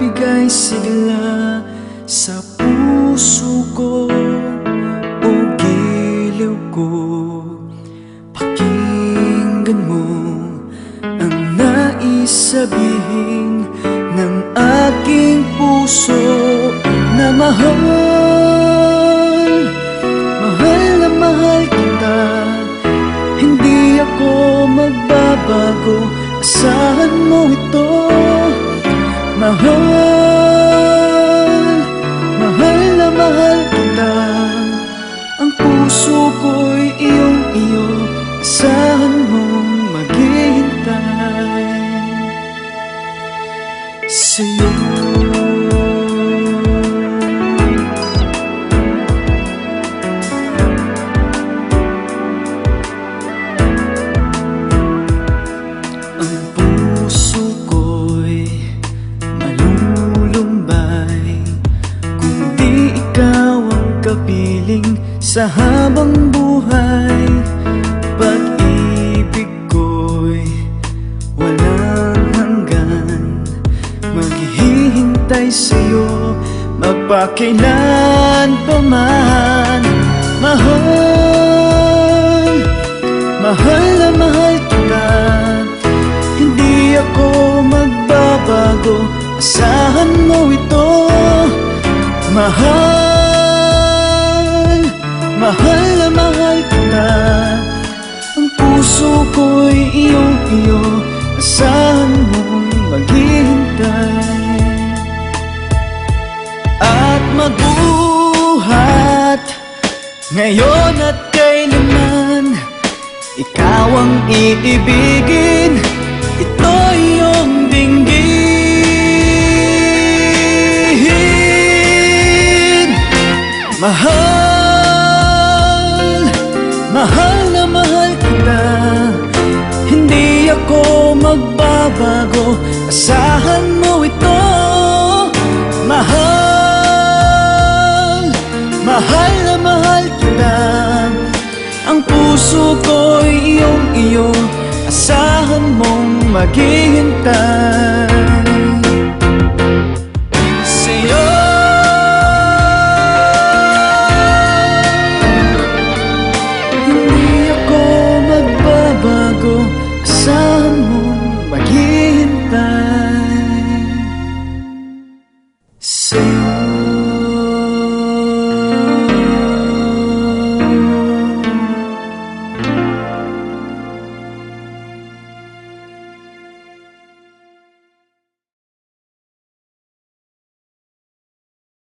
ko Nagbibigay sigla sa puso ko O giliw ko. Pakinggan mo ang nais sabihin ng aking puso na mahal Mahal kita. Hindi ako magbabago Asahan mo Mahal Mahal na mahal kita Ang puso ko'y iyong iyo Asahan mong maghihintay? Sa'yo kapiling sa habang buhay. Pag-ibig ko'y walang hanggan. Maghihintay sa'yo magpakailan pa man. Mahal, mahal na mahal kita. Hindi ako magbabago. Asahan mo ito. Mahal, mahal na mahal kita Ang puso ko'y iyong iyo. Asahan mong maghihintay. At magbuhat Ngayon at kailanman ikaw ang iibigin. Ito iyong dinggin Mahal, magbabago. Asahan mo ito. Mahal, mahal na mahal kita. Ang puso ko'y iyong iyo Asahan mong maghihintay